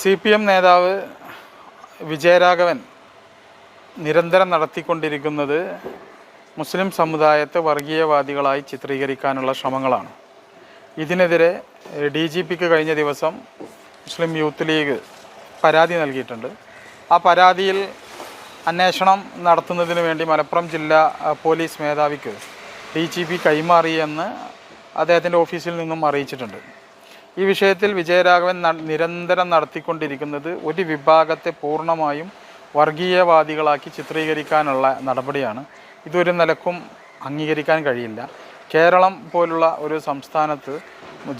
C P M നേതാവ് വിജയരാഘവൻ നിരന്തരം നടത്തിക്കൊണ്ടിരിക്കുന്നത് മുസ്ലിം സമുദായത്തെ വർഗീയവാദികളായി ചിത്രീകരിക്കാനുള്ള ശ്രമങ്ങളാണ്. ഇതിനെതിരെ ഡി ജി പിക്ക് കഴിഞ്ഞ ദിവസം മുസ്ലിം യൂത്ത് ലീഗ് പരാതി നൽകിയിട്ടുണ്ട്. ആ പരാതിയിൽ അന്വേഷണം നടത്തുന്നതിന് വേണ്ടി മലപ്പുറം ജില്ലാ പോലീസ് മേധാവിക്ക് ഡി ജി പി കൈമാറിയെന്ന് അദ്ദേഹത്തിന്റെ ഓഫീസിൽ നിന്നും അറിയിച്ചിട്ടുണ്ട്. ഈ വിഷയത്തിൽ വിജയരാഘവൻ നിരന്തരം നടത്തിക്കൊണ്ടിരിക്കുന്നത് ഒരു വിഭാഗത്തെ പൂർണമായും വർഗീയവാദികളാക്കി ചിത്രീകരിക്കാനുള്ള നടപടിയാണ്. ഇതൊരു നിലക്കും അംഗീകരിക്കാൻ കഴിയില്ല. കേരളം പോലുള്ള ഒരു സംസ്ഥാനത്ത്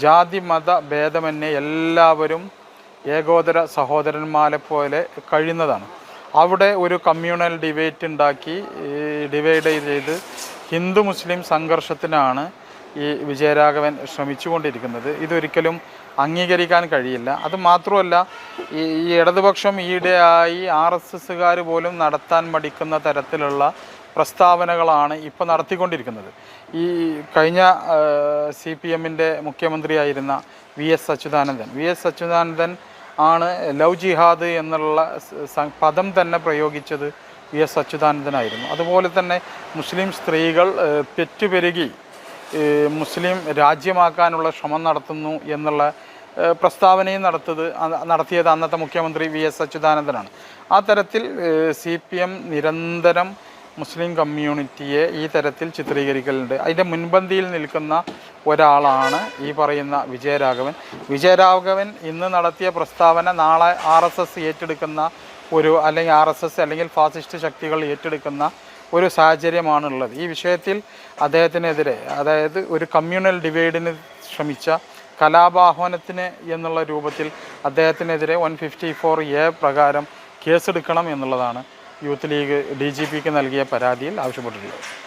ജാതി മത ഭേദമന്യേ എല്ലാവരും ഏകോദര സഹോദരന്മാരെ പോലെ കഴിയുന്നതാണ്. അവിടെ ഒരു കമ്മ്യൂണൽ ഡിബേറ്റ് ഉണ്ടാക്കി ഡിവൈഡ് ചെയ്ത് ഹിന്ദു മുസ്ലിം സംഘർഷത്തിനാണ് ഈ വിജയരാഘവൻ ശ്രമിച്ചുകൊണ്ടിരിക്കുന്നത്. ഇതൊരിക്കലും അംഗീകരിക്കാൻ കഴിയില്ല. അത് മാത്രമല്ല ഈ ഇടതുപക്ഷം ഈയിടെയായി ആർ എസ് എസ്സുകാർ പോലും നടത്താൻ മടിക്കുന്ന തരത്തിലുള്ള പ്രസ്താവനകളാണ് ഇപ്പോൾ നടത്തിക്കൊണ്ടിരിക്കുന്നത്. ഈ കഴിഞ്ഞ സി പി എമ്മിന്റെ മുഖ്യമന്ത്രിയായിരുന്ന V S Achuthanandan. V S Achuthanandan ആണ് ലവ് ജിഹാദ് എന്നുള്ള പദം തന്നെ പ്രയോഗിച്ചത് വി എസ് അച്യുതാനന്ദനായിരുന്നു. അതുപോലെ തന്നെ മുസ്ലിം സ്ത്രീകൾ പെറ്റുപെരുകി മുസ്ലിം രാജ്യമാക്കാനുള്ള ശ്രമം നടത്തുന്നു എന്നുള്ള പ്രസ്താവനയും നടത്തത് നടത്തിയത് അന്നത്തെ മുഖ്യമന്ത്രി വി എസ് അച്യുതാനന്ദനാണ്. ആ തരത്തിൽ സി പി എം നിരന്തരം മുസ്ലിം കമ്മ്യൂണിറ്റിയെ ഈ തരത്തിൽ ചിത്രീകരിക്കലുണ്ട്. അതിന്റെ മുൻപന്തിയിൽ നിൽക്കുന്ന ഒരാളാണ് ഈ പറയുന്ന വിജയരാഘവൻ. വിജയരാഘവൻ ഇന്ന് നടത്തിയ പ്രസ്താവന നാളെ ആർ ഏറ്റെടുക്കുന്ന ഒരു അല്ലെങ്കിൽ ആർ എസ് എസ് അല്ലെങ്കിൽ ഫാസിസ്റ്റ് ശക്തികൾ ഏറ്റെടുക്കുന്ന ഒരു സാഹചര്യമാണുള്ളത്. ഈ വിഷയത്തിൽ അദ്ദേഹത്തിനെതിരെ അതായത് ഒരു കമ്മ്യൂണൽ ഡിവൈഡിന് ശ്രമിച്ച കലാപാഹ്വാനത്തിന് എന്നുള്ള രൂപത്തിൽ അദ്ദേഹത്തിനെതിരെ വൺ ഫിഫ്റ്റി ഫോർ എ പ്രകാരം കേസെടുക്കണം എന്നുള്ളതാണ് യൂത്ത് ലീഗ് ഡി ജി പിക്ക് നൽകിയ പരാതിയിൽ ആവശ്യപ്പെട്ടിട്ടുള്ളത്.